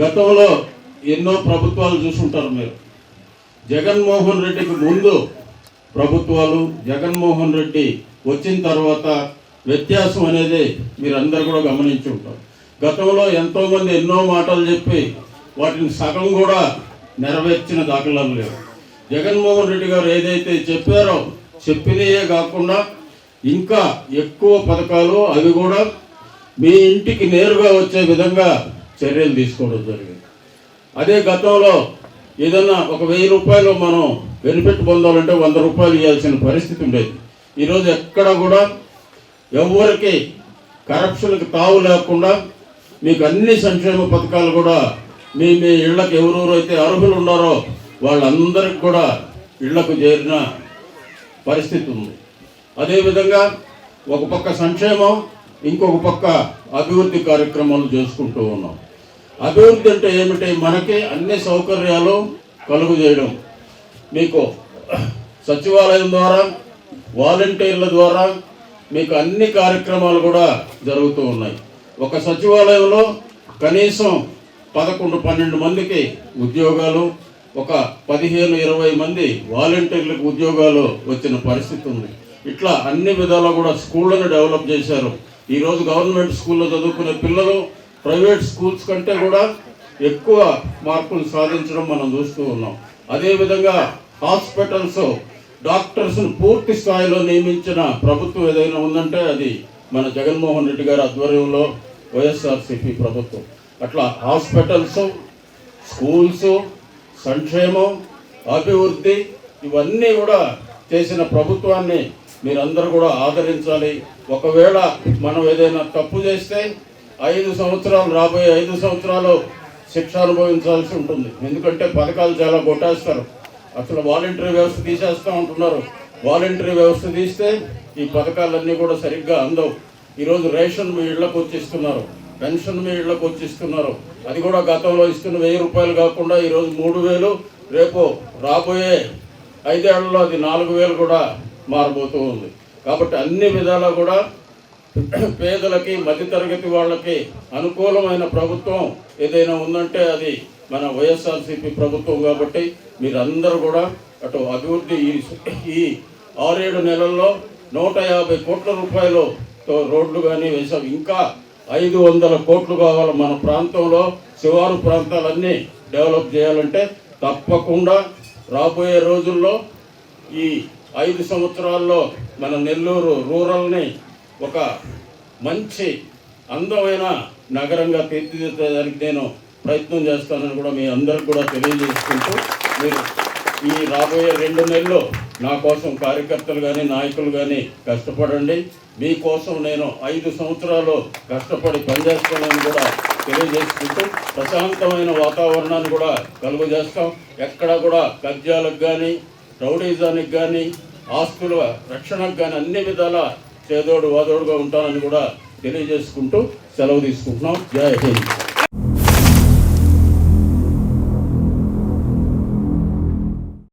గతంలో ఎన్నో ప్రభుత్వాలు చూసుంటారు మీరు. జగన్మోహన్ రెడ్డికి ముందు ప్రభుత్వాలు జగన్మోహన్ రెడ్డి వచ్చిన తర్వాత వ్యత్యాసం అనేది మీరందరూ కూడా గమనించి ఉంటారు. గతంలో ఎంతోమంది ఎన్నో మాటలు చెప్పి వాటిని సగం కూడా నెరవేర్చిన దాఖలాలు లేవు. జగన్మోహన్ రెడ్డి గారు ఏదైతే చెప్పారో చెప్పినయే కాకుండా ఇంకా ఎక్కువ పథకాలు అవి కూడా మీ ఇంటికి నేరుగా వచ్చే విధంగా చర్యలు తీసుకోవడం జరిగింది. అదే గతంలో ఏదన్నా ఒక వెయ్యి రూపాయలు మనం బెనిఫిట్ పొందాలంటే వంద రూపాయలు ఇవ్వాల్సిన పరిస్థితి ఉండేది. ఈరోజు ఎక్కడ కూడా ఎవరికి కరప్షన్కి తావు లేకుండా మీకు అన్ని సంక్షేమ పథకాలు కూడా మీ మీ ఇళ్ళకు ఎవరెవరైతే అర్హులు ఉన్నారో వాళ్ళందరికి కూడా ఇళ్ళకు చేరిన పరిస్థితి ఉంది. అదేవిధంగా ఒక పక్క సంక్షేమం ఇంకొక పక్క అభివృద్ధి కార్యక్రమాలు చేసుకుంటూ ఉన్నాం. అభివృద్ధి అంటే ఏమిటి? మనకి అన్ని సౌకర్యాలు కలుగు చేయడం. మీకు సచివాలయం ద్వారా వాలంటీర్ల ద్వారా మీకు అన్ని కార్యక్రమాలు కూడా జరుగుతూ ఉన్నాయి. ఒక సచివాలయంలో కనీసం పదకొండు పన్నెండు మందికి ఉద్యోగాలు ఒక పదిహేను ఇరవై మంది వాలంటీర్లకు ఉద్యోగాలు వచ్చిన పరిస్థితి ఉంది. ఇట్లా అన్ని విధాలా కూడా స్కూళ్ళను డెవలప్ చేశారు. ఈరోజు గవర్నమెంట్ స్కూల్లో చదువుకునే పిల్లలు ప్రైవేట్ స్కూల్స్ కంటే కూడా ఎక్కువ మార్పులు సాధించడం మనం చూస్తూ ఉన్నాం. అదేవిధంగా హాస్పిటల్స్ డాక్టర్స్ను పూర్తి స్థాయిలో నియమించిన ప్రభుత్వం ఏదైనా ఉందంటే అది మన జగన్మోహన్ రెడ్డి గారి ఆధ్వర్యంలో వైఎస్ఆర్సిపి ప్రభుత్వం. అట్లా హాస్పిటల్స్ స్కూల్స్ సంక్షేమం అభివృద్ధి ఇవన్నీ కూడా చేసిన ప్రభుత్వాన్ని మీరందరూ కూడా ఆదరించాలి. ఒకవేళ మనం ఏదైనా తప్పు చేస్తే ఐదు సంవత్సరాలు రాబోయే ఐదు సంవత్సరాలు శిక్ష అనుభవించాల్సి ఉంటుంది. ఎందుకంటే పథకాలు చాలా కొట్టేస్తారు. అసలు వాలంటరీ వ్యవస్థ తీసేస్తూ ఉంటున్నారు. వాలంటరీ వ్యవస్థ తీస్తే ఈ పథకాలన్నీ కూడా సరిగ్గా అందవు. ఈరోజు రేషన్ మీ ఇళ్ళకు వచ్చిస్తున్నారు. పెన్షన్ మీ ఇళ్ళకు వచ్చిస్తున్నారు. అది కూడా గతంలో ఇస్తున్న వెయ్యి రూపాయలు కాకుండా ఈరోజు మూడు వేలు రేపు రాబోయే ఐదేళ్ళలో అది నాలుగు వేలు కూడా మారబోతూ ఉంది. కాబట్టి అన్ని విధాలా కూడా పేదలకి మధ్యతరగతి వాళ్ళకి అనుకూలమైన ప్రభుత్వం ఏదైనా ఉందంటే అది మన వైఎస్ఆర్సీపీ ప్రభుత్వం కాబట్టి మీరందరూ కూడా అటు అభివృద్ధి ఈ ఈ ఆరేడు నెలల్లో నూట యాభై కోట్ల రూపాయలతో రోడ్లు కానీ వేసాం ఇంకా ఐదు వందల కోట్లు కావాలి మన ప్రాంతంలో. శివారు ప్రాంతాలన్నీ డెవలప్ చేయాలంటే తప్పకుండా రాబోయే రోజుల్లో ఈ ఐదు సంవత్సరాల్లో మన నెల్లూరు రూరల్ని ఒక మంచి అందమైన నగరంగా తీర్చిదిద్దడానికి నేను ప్రయత్నం చేస్తానని కూడా మీ అందరికి కూడా తెలియజేసుకుంటూ మీరు ఈ రాబోయే రెండు నెలలు నా కోసం కార్యకర్తలు కానీ నాయకులు కానీ కష్టపడండి. మీకోసం నేను ఐదు సంవత్సరాలు కష్టపడి పనిచేస్తానని కూడా తెలియజేసుకుంటూ ప్రశాంతమైన వాతావరణాన్ని కూడా కలుగజేస్తాం. ఎక్కడ కూడా కబ్జాలకు కానీ రౌడీజానికి కానీ ఆస్తుల రక్షణకు కానీ అన్ని విధాల చేదోడు వాదోడుగా ఉంటానని కూడా తెలియజేసుకుంటూ సెలవు తీసుకుంటున్నాం. జై హింద్.